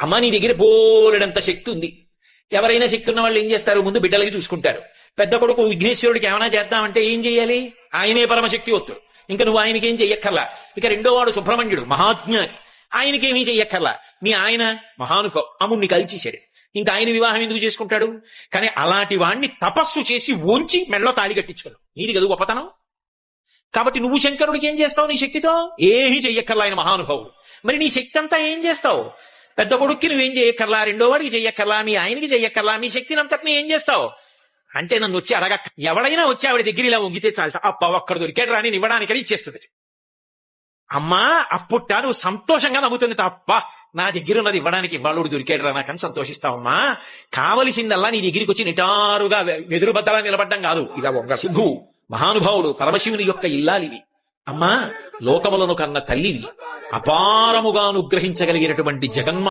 అమ్మ నీ దగ్గర బోలెడంత శక్తి ఉంది ఎవరైనా శక్తి ఉన్న వాళ్ళు ఏం చేస్తారు? ముందు బిడ్డలకి చూసుకుంటారు. పెద్ద కొడుకు విఘ్నేశ్వరుడికి ఏమైనా చేద్దామంటే ఏం చేయాలి? ఆయనే పరమశక్తి వత్తుడు ఇంకా నువ్వు ఆయనకి ఏం చెయ్యక్కర్లా. ఇక రెండో వాడు సుబ్రహ్మణ్యుడు మహాజ్ఞాని. ఆయనకేమీ చెయ్యక్కర్లా. మీ ఆయన మహానుభవ అమ్ముడిని కలిచేశాడు. ఇంకా ఆయన వివాహం ఎందుకు చేసుకుంటాడు? కానీ అలాంటి వాణ్ణి తపస్సు చేసి ఉంచి మెళ్ళో తాళి కట్టించుకున్నావు నీది కదా గొప్పతనం. కాబట్టి నువ్వు శంకరుడికి ఏం చేస్తావు నీ శక్తితో? ఏమీ చెయ్యక్కర్లా ఆయన మహానుభావుడు. మరి నీ శక్తి అంతా ఏం చేస్తావు? పెద్ద కొడుక్కి నువ్వేం చేయక్కర్లా? రెండో వాడికి చెయ్యక్కర్లా మీ ఆయనకి చెయ్యక్కర్లా మీ శక్తిని అంతటిని ఏం చేస్తావు? అంటే నన్ను వచ్చి అడగ ఎవడైనా వచ్చి ఆవిడ దగ్గర ఇలా వంగితే చాలట అప్ప ఒక్కడ దొరికాడు రాని ఇవ్వడానికని ఇచ్చేస్తుంది. అమ్మా అప్పుట్ట నువ్వు సంతోషంగా నవ్వుతుంది తప్ప నా దగ్గర ఉన్నది ఇవ్వడానికి ఇవ్వాలుడు దొరికాడు రా నాకని సంతోషిస్తావమ్మా. కావలసిందల్లా నీ దగ్గరికి వచ్చి నిటారుగా ఎదురుబద్దలా బద్దలా నిలబడ్డం కాదు. ఇలా వంగ సిద్ధు మహానుభావుడు పరమశివుని యొక్క ఇల్లాలివి. అమ్మా లోకములను కన్న తల్లివి. అపారముగా అనుగ్రహించగలిగినటువంటి జగన్మ